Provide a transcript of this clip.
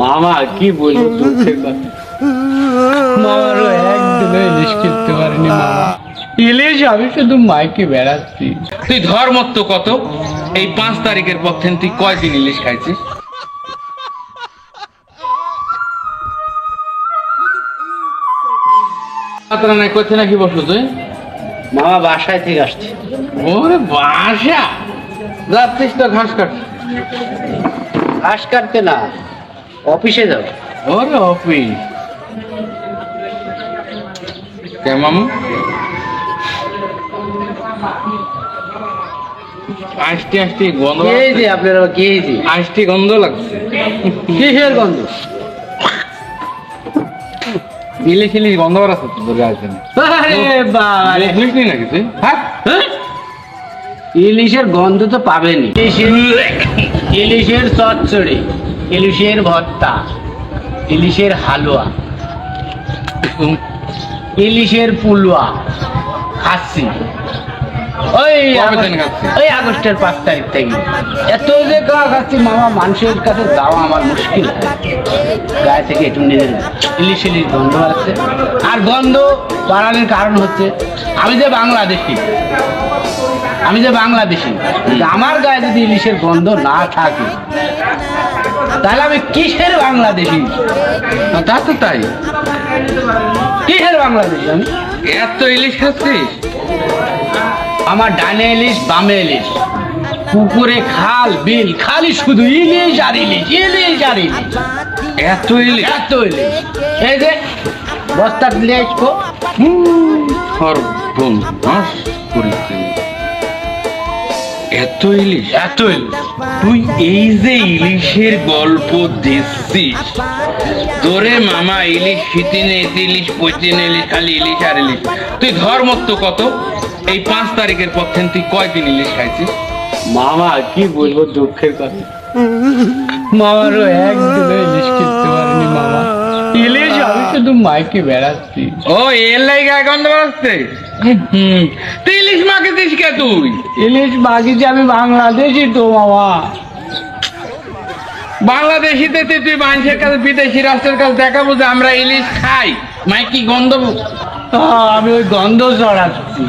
মামা কি বলব দুঃখের কথা? মামারও একদমই ইলিশ পারিনি মামা। ইলিশ আমি শুধু মাইকে বেড়াচ্ছি। তুই ধর মত কত? এই পাঁচ তারিখের পর থেকে তুই কয়দিন ইলিশ খাইছিস? নাই করছে নাকি বসো তুই? মামা বাসায় থেকে আসছি। ওরে বাসা! যাচ্ছিস তো ঘাস কাট ঘাস কাটতে না। অফিসে যাও। ওরে অফিস। কে মামু? আষ্টি আষ্টি গন্ধ যে আপনার যে? আষ্টি গন্ধ লাগছে। কিসের গন্ধ? ইলিশ ইলিশ গন্ধ আছে তো তোর গায়ে আরে বাবা রে। বুঝলিস নি নাকি তুই? হ্যাঁ? হ্যাঁ? ইলিশের গন্ধ তো পাবেনি ইলিশের ইলিশের চচ্চড়ি। ইলিশের ভর্তা ইলিশের হালুয়া ইলিশের পুলুয়া খাচ্ছি। ওই আগস্টের পাঁচ তারিখ থেকে। এত যে খাচ্ছি মামা মানুষের কাছে যাওয়া আমার মুশকিল। গায়ে থেকে একটু নিয়ে ইলিশ ইলিশ গন্ধ আছে আর গন্ধ বাড়ানোর কারণ হচ্ছে আমি যে বাংলাদেশি আমি যে বাংলাদেশি আমার গায়ে যদি ইলিশের গন্ধ না থাকে তাহলে আমি কিসের বাংলাদেশি? তা তো তাই। কিসের বাংলাদেশি আমি? এত ইলিশ খাচ্ছিস? আমার ডানে ইলিশ বামে ইলিশ। পুকুরে খাল বিল খালি শুধু ইলিশ আর ইলিশ ইলিশ আর ইলিশ। এত ইলিশ? এত ইলিশ। এই যে বস্তা দিলে আসব সর্বনাশ করেছে এত ইলিশ? এত ইলিশ? তুই এই যে ইলিশের গল্প দিচ্ছিস তোরে মামা ইলিশ ফিতিনে ইলিশ পচিনে ইলিশ খালি ইলিশ আর ইলিশ। তুই ধর মত কত? এই পাঁচ তারিখের পর থেকে তুই কয়দিন ইলিশ খাইছিস? মামা কি বলব দুঃখের কথা। মামারও একদিনও ইলিশ খেতে পারেনি মামা। ইলিশ আমি শুধু মাইকে বেড়াচ্ছি। ও এর লাই গায়ে গন্ধ বাড়াচ্ছে? তুই ইলিশ মাকে কে তুই? ইলিশ বাগিচে আমি বাংলাদেশি তো বাবা বাংলাদেশিতে তুই তুই মানুষের কাছে বিদেশি রাষ্ট্রের কাছে দেখাবো যে আমরা ইলিশ খাই। মাইকি গন্ধ? আমি ওই গন্ধ ছড়াচ্ছি।